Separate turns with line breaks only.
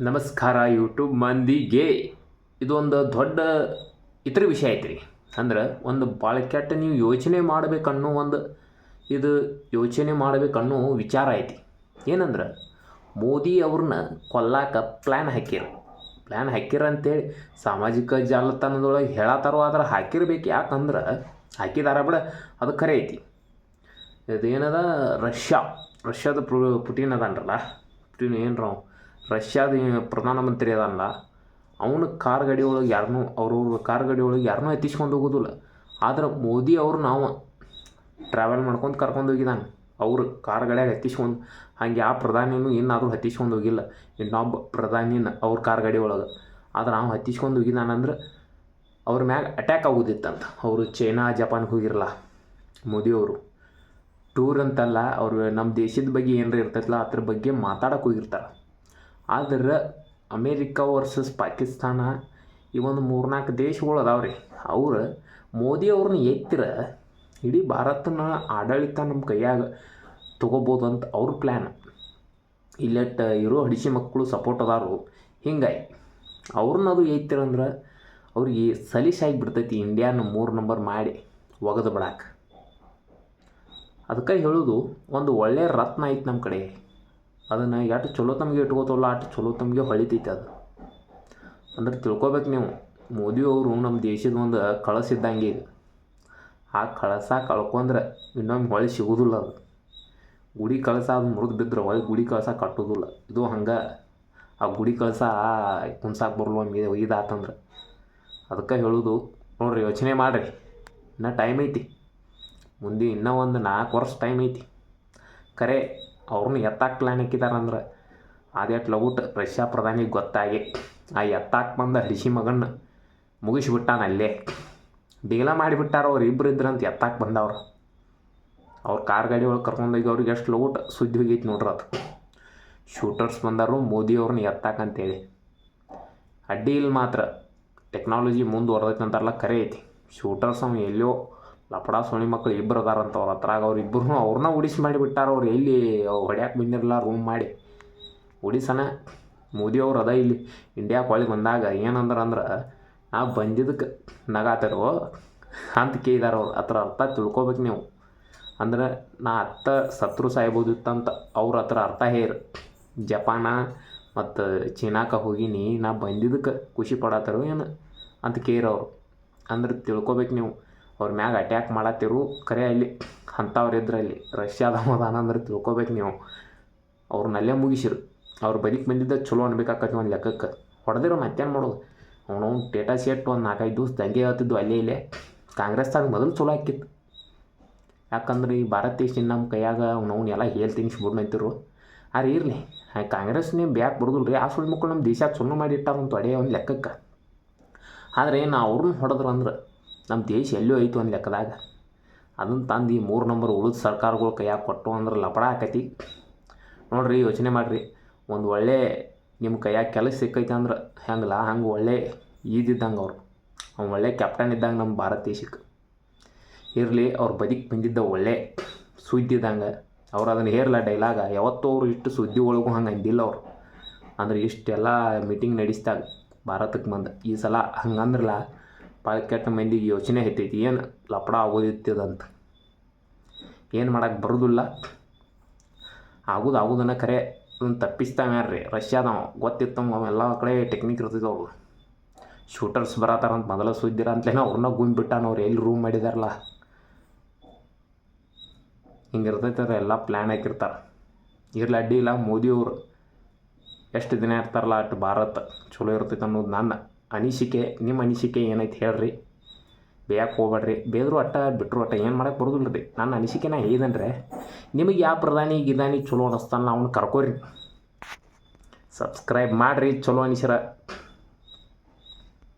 ನಮಸ್ಕಾರ ಯೂಟ್ಯೂಬ್ ಮಂದಿಗೆ. ಇದೊಂದು ದೊಡ್ಡ ಇತರ ವಿಷಯ ಐತ್ರಿ. ಅಂದ್ರೆ ಒಂದು ಭಾಳ ಕೆಟ್ಟ ನೀವು ಯೋಚನೆ ಮಾಡಬೇಕನ್ನೋ ಒಂದು ಇದು ಯೋಚನೆ ಮಾಡಬೇಕನ್ನೋ ವಿಚಾರ ಐತಿ. ಏನಂದ್ರೆ, ಮೋದಿ ಅವ್ರನ್ನ ಕೊಲ್ಲಾಕ ಪ್ಲ್ಯಾನ್ ಹಾಕಿರ. ಪ್ಲ್ಯಾನ್ ಹಾಕಿರ ಅಂತೇಳಿ ಸಾಮಾಜಿಕ ಜಾಲತಾಣದೊಳಗೆ ಹೇಳತ್ತಾರೋ ಆದ್ರೆ ಹಾಕಿರ್ಬೇಕು ಯಾಕಂದ್ರೆ ಹಾಕಿದಾರ ಬಿಡ, ಅದು ಖರೆ ಐತಿ. ಇದೇನದ ರಷ್ಯಾ, ರಷ್ಯಾದ ಪುಟಿನ್ ಅದಾನ್ರಲ್ಲ. ಪುಟಿನ್ ಏನ್ರ ಅವ ರಷ್ಯಾದ ಪ್ರಧಾನಮಂತ್ರಿ ಅದಲ್ಲ, ಅವನು ಕಾರ್ ಗಾಡಿ ಒಳಗೆ ಯಾರನ್ನೂ ಅವ್ರವ್ರ ಕಾರ್ ಗಾಡಿ ಒಳಗೆ ಯಾರನ್ನೂ ಎತ್ತಿಸ್ಕೊಂಡು ಹೋಗೋದಿಲ್ಲ. ಆದ್ರೆ ಮೋದಿ ಅವರು ನಾವು ಟ್ರಾವೆಲ್ ಮಾಡ್ಕೊಂಡು ಕರ್ಕೊಂಡು ಹೋಗಿದ್ದಾನೆ ಅವರು ಕಾರ್ ಗಾಡಿಯಾಗ ಹತ್ತಿಸ್ಕೊಂಡು ಹಾಗೆ ಆ ಪ್ರಧಾನಿನೂ ಇನ್ನಾದರೂ ಹತ್ತಿಸ್ಕೊಂಡು ಹೋಗಿಲ್ಲ. ಇನ್ನೊಬ್ಬ ಪ್ರಧಾನಿನ ಅವ್ರ ಕಾರ್ ಗಾಡಿ ಒಳಗೆ. ಆದ್ರೆ ನಾವು ಹತ್ತಿಸ್ಕೊಂಡು ಹೋಗಿದ್ದಾನಂದ್ರೆ ಅವ್ರ ಮ್ಯಾಗ ಅಟ್ಯಾಕ್ ಆಗೋದಿತ್ತಂತ. ಅವರು ಚೈನಾ, ಜಪಾನ್ಗೆ ಹೋಗಿರಲ್ಲ ಮೋದಿಯವರು ಟೂರ್ ಅಂತಲ್ಲ, ಅವರು ನಮ್ಮ ದೇಶದ ಬಗ್ಗೆ ಏನಾರ ಇರ್ತೈತಲ್ಲ ಅದ್ರ ಬಗ್ಗೆ ಮಾತಾಡೋಕೆ ಹೋಗಿರ್ತಾರೆ. ಆದ್ರೆ ಅಮೇರಿಕ ವರ್ಸಸ್ ಪಾಕಿಸ್ತಾನ ಈ ಒಂದು ಮೂರ್ನಾಲ್ಕು ದೇಶಗಳು ಅದಾವೆ ರೀ. ಅವ್ರು ಮೋದಿ ಅವ್ರನ್ನ ಎತ್ತಿರ ಇಡೀ ಭಾರತನ ಆಡಳಿತ ನಮ್ಮ ಕೈಯಾಗ ತೊಗೋಬೋದು ಅಂತ ಅವ್ರ ಪ್ಲ್ಯಾನ್ ಇಲ್ಲಟ್ ಇರೋ ಹಡಿಸಿ ಮಕ್ಕಳು ಸಪೋರ್ಟ್ ಅದಾರು. ಹಿಂಗಾಗಿ ಅವ್ರನ್ನ ಅದು ಎತ್ತಿರಂದ್ರೆ ಅವ್ರಿಗೆ ಸಲೀಸಾಗಿ ಬಿಡ್ತೈತಿ ಇಂಡಿಯಾನ ಮೂರು ನಂಬರ್ ಮಾಡಿ ಒಗೆದು ಬಿಡಾಕ. ಅದಕ್ಕೆ ಹೇಳೋದು, ಒಂದು ಒಳ್ಳೆಯ ರತ್ನ ಐತೆ ನಮ್ಮ ಕಡೆ. ಅದನ್ನು ಎಷ್ಟು ಚಲೋ ತಮಗೆ ಇಟ್ಕೋತವಲ್ಲ, ಅಷ್ಟು ಚಲೋ ತಮಗೆ ಹೊಳಿತೈತೆ ಅದು. ಅಂದ್ರೆ ತಿಳ್ಕೊಬೇಕು ನೀವು, ಮೋದಿ ಅವರು ನಮ್ಮ ದೇಶದ ಒಂದು ಕಳಸ ಇದ್ದಂಗೆ ಈಗ. ಆ ಕಳಸ ಕಳ್ಕೊಂಡ್ರೆ ಇನ್ನೊಮ್ಮೆ ಹೊಳೆ ಸಿಗೋದಿಲ್ಲ ಅದು. ಗುಡಿ ಕಳಸ ಅದು ಮುರಿದು ಬಿದ್ದರೆ ಹೊಳೆ ಗುಡಿ ಕಳಸ ಕಟ್ಟೋದಿಲ್ಲ. ಇದು ಹಂಗೆ ಆ ಗುಡಿ ಕಳಸ ಕುಣ್ಸಾಕ ಬರಲ್ಲ ಒಮ್ಮೆ ಇದಾತಂದ್ರೆ. ಅದಕ್ಕೆ ಹೇಳೋದು, ನೋಡ್ರಿ ಯೋಚನೆ ಮಾಡಿರಿ, ಇನ್ನೂ ಟೈಮ್ ಐತಿ. ಮುಂದೆ ಇನ್ನೂ ಒಂದು ನಾಲ್ಕು ವರ್ಷ ಟೈಮ್ ಐತಿ. ಖರೆ ಅವ್ರನ್ನ ಎತ್ತಾಕ್ ಪ್ಲ್ಯಾನ್ ಹಾಕಿದಾರಂದ್ರೆ ಅದೇಟ್ ಲೌಟ್ ರಷ್ಯಾ ಪ್ರಧಾನಿಗೆ ಗೊತ್ತಾಗಿ, ಆ ಎತ್ತಾಕ್ ಬಂದ ಹರಿಶಿ ಮಗನ್ನ ಮುಗಿಸ್ಬಿಟ್ಟಾನ ಅಲ್ಲೇ. ಡೀಲ ಮಾಡಿಬಿಟ್ಟಾರ ಅವ್ರು ಇಬ್ಬರು ಇದ್ರಂತ ಎತ್ತಾಕ್ ಬಂದವ್ರು. ಅವ್ರ ಕಾರ್ ಗಾಡಿ ಒಳಗೆ ಕರ್ಕೊಂಡೋಗಿ ಅವ್ರಿಗೆ ಎಷ್ಟು ಲೌಟ್ ಸುದ್ದಿ ಹೋಗೈತಿ ನೋಡ್ರಿ ಅದು. ಶೂಟರ್ಸ್ ಬಂದರು, ಮೋದಿ ಅವ್ರನ್ನ ಎತ್ತಾಕಂತೇಳಿ ಅಡ್ಡಿ ಇಲ್ಲಿ ಮಾತ್ರ. ಟೆಕ್ನಾಲಜಿ ಮುಂದುವರೆದೈತೆ ಅಂತಾರಲ್ಲ, ಕರೆ ಐತಿ. ಶೂಟರ್ಸ್ ಅವ್ನು ಎಲ್ಲೋ ಲಪಡ ಸೋಣಿ ಮಕ್ಳು ಇಬ್ಬರು ಅದಾರಂತ ಅವ್ರ ಹತ್ರಾಗ ಅವ್ರು ಇಬ್ಬರು ಅವ್ರನ್ನ ಉಡಿಸಿ ಮಾಡಿಬಿಟ್ಟಾರ ಅವ್ರು ಎಲ್ಲಿ ಹೊಡ್ಯಾಕೆ ಬಂದಿರಲ್ಲ ರೂಮ್ ಮಾಡಿ. ಉಡಿಸನ ಮೋದಿ ಅವ್ರು ಅದ ಇಲ್ಲಿ ಇಂಡಿಯಾ ಹೊಳಿ ಬಂದಾಗ ಏನಂದ್ರೆ ಅಂದ್ರೆ ನಾ ಬಂದಿದ್ದಕ್ಕೆ ನಗಾತಾರೋ ಅಂತ ಕೇಳಿದಾರ ಅವ್ರು. ಹತ್ರ ಅರ್ಥ ತಿಳ್ಕೊಬೇಕು ನೀವು. ಅಂದ್ರೆ ನಾ ಅತ್ತ ಸತ್ರು ಸಾಯ್ಬೋದಿತ್ತಂತ ಅವ್ರ ಹತ್ರ ಅರ್ಥ ಹೇರ್ ಜಪಾನ ಮತ್ತು ಚೀನಾಕ ಹೋಗಿನಿ ನಾ ಬಂದಿದ್ದಕ್ಕೆ ಖುಷಿ ಪಡತ್ತಾರೋ ಏನು ಅಂತ ಕೇರವ್ರು ಅಂದ್ರೆ ತಿಳ್ಕೊಬೇಕು ನೀವು. ಅವ್ರ ಮ್ಯಾಗ ಅಟ್ಯಾಕ್ ಮಾಡತ್ತಿರು ಖರೆ ಅಲ್ಲಿ ಅಂಥವ್ರು ಇದ್ರೆ ಅಲ್ಲಿ. ರಷ್ಯಾದ ಅಂದ್ರೆ ತಿಳ್ಕೊಬೇಕು ನೀವು. ಅವ್ರನ್ನಲ್ಲೇ ಮುಗಿಸಿರು. ಅವ್ರು ಬದುಕಿ ಬಂದಿದ್ದ ಚಲೋ ಅನ್ಬೇಕಾಕತಿ ಒಂದು ಲೆಕ್ಕಕ್ಕೆ. ಹೊಡೆದಿರೋ ಮತ್ತೇನು ಮಾಡೋದು? ಅವನು ಟೇಟಾ ಸೆಟ್ ಒಂದು ನಾಲ್ಕೈದು ದಿವ್ಸ ದಂಗೆ ಹೇಳ್ತಿದ್ದು ಅಲ್ಲೇ ಇಲ್ಲೇ. ಕಾಂಗ್ರೆಸ್ದಾಗ ಮೊದಲು ಚಲೋ ಹಾಕಿತ್ತು ಯಾಕಂದ್ರೆ ಈ ಭಾರತ ದೇಶ ನಮ್ಮ ಕೈಯಾಗ ಅವ್ನು ಎಲ್ಲ ಹೇಳಿ ತಿನ್ಸ್ಬಿಡ್ ನಿಂತಿರು. ಆದ್ರೆ ಇರಲಿ. ಕಾಂಗ್ರೆಸ್ನೇ ಬ್ಯಾಕ್ ಬರೋದಿಲ್ಲ ರೀ ಆ ಸುಳ್ಳು ಮಕ್ಕಳು ನಮ್ಮ ದೇಶ ಚಲೋ ಮಾಡಿ ಇಟ್ಟಾರಂತ ಅಡೇ ಒಂದು ಲೆಕ್ಕಕ್ಕೆ. ಆದರೆ ನಾ ಅವ್ರನ್ನ ಹೊಡೆದ್ರು ಅಂದ್ರೆ ನಮ್ಮ ದೇಶ ಎಲ್ಲೂ ಐತು ಒಂದು ಲೆಕ್ಕದಾಗ. ಅದನ್ನು ತಂದು ಈ ಮೂರು ನಂಬರ್ ಉಳಿದ ಸರ್ಕಾರಗಳು ಕೈಯಾಗ ಕೊಟ್ಟು ಅಂದ್ರೆ ಲಪಡ ಆಕತಿ. ನೋಡಿರಿ, ಯೋಚನೆ ಮಾಡಿರಿ. ಒಂದು ಒಳ್ಳೆ ನಿಮ್ಮ ಕೈಯಾಗ ಕೆಲಸ ಸಿಕ್ಕೈತೆ ಅಂದ್ರೆ ಹೆಂಗಲ್ಲ ಹಂಗೆ ಒಳ್ಳೆ ಈದಿದ್ದಂಗೆ ಅವರು. ಅವ್ನು ಒಳ್ಳೆ ಕ್ಯಾಪ್ಟನ್ ಇದ್ದಂಗೆ ನಮ್ಮ ಭಾರತ ದೇಶಕ್ಕೆ ಇರಲಿ, ಅವ್ರು ಬದುಕಿ ಬಂದಿದ್ದ ಒಳ್ಳೆ ಸುದ್ದಿ ಇದ್ದಂಗೆ. ಅವ್ರು ಅದನ್ನು ಹೇರಲ್ಲ ಡೈಲಾಗ, ಯಾವತ್ತೂ ಅವರು ಇಷ್ಟು ಸುದ್ದಿ ಒಳಗೂ ಹಂಗೆ ಅಂದಿಲ್ಲ ಅವರು. ಅಂದ್ರೆ ಇಷ್ಟೆಲ್ಲ ಮೀಟಿಂಗ್ ನಡೆಸ್ದಾಗ ಭಾರತಕ್ಕೆ ಬಂದು. ಈ ಸಲ ಹಂಗಂದ್ರಲ್ಲ ಭಾಳ ಕೆಟ್ಟ ಮಂದಿಗೆ ಯೋಚನೆ ಹತ್ತೈತಿ ಏನು ಲಪಡ ಆಗೋದಿತ್ತದಂತ. ಏನು ಮಾಡಕ್ಕೆ ಬರೋದಿಲ್ಲ. ಆಗೋದು ಆಗೋದನ್ನ ಖರೆ ಅದನ್ನು ರೀ ರಷ್ಯಾದವ ಗೊತ್ತಿತ್ತು ಅವೆಲ್ಲ ಕಡೆ ಟೆಕ್ನಿಕ್ ಇರ್ತೈತೆ ಅವರು. ಶೂಟರ್ಸ್ ಬರತ್ತಾರಂತ ಮೊದಲ ಸುದ್ದಿರ ಅಂತಲೇ ಅವ್ರನ್ನ ಗುಂಪು ಬಿಟ್ಟಾನ ಅವ್ರು, ಎಲ್ಲಿ ರೂಮ್ ಮಾಡಿದಾರಲ್ಲ. ಹಿಂಗೆ ಇರ್ತೈತೆ ಎಲ್ಲ ಪ್ಲ್ಯಾನ್ ಹಾಕಿರ್ತಾರೆ. ಇರಲಿ ಅಡ್ಡಿ ಇಲ್ಲ ಮೋದಿಯವರು ಎಷ್ಟು ದಿನ ಇರ್ತಾರಲ್ಲ ಅಷ್ಟು ಭಾರತ, ಚಲೋ ಇರ್ತೈತೆ ಅನ್ನೋದು ನನ್ನ ಅನಿಸಿಕೆ, ನಿಮ್ಮ ಅನಿಸಿಕೆ ಏನೈತೆ ಹೇಳ್ರಿ? ಬೇಯಕ್ಕೆ ಹೋಗ್ಬೇಡ್ರಿ. ಬೇದ್ರು ಅಟ್ಟ ಬಿಟ್ಟರು ಅಟ್ಟ ಏನು ಮಾಡೋಕ್ಕೆ ಬರೋದಿಲ್ಲ ರೀ. ನನ್ನ ಅನಿಸಿಕೆ ನಾ ಹೇಳಿದನ್ರೆ. ನಿಮಗೆ ಯಾವ ಪ್ರಧಾನಿ ಗಿದಾನಿ ಚಲೋ ಅನ್ನಿಸ್ತಾನ ಅವ್ನು ಕರ್ಕೋರಿ. ಸಬ್ಸ್ಕ್ರೈಬ್ ಮಾಡಿರಿ, ಚಲೋ ಅನಿಸಿರ.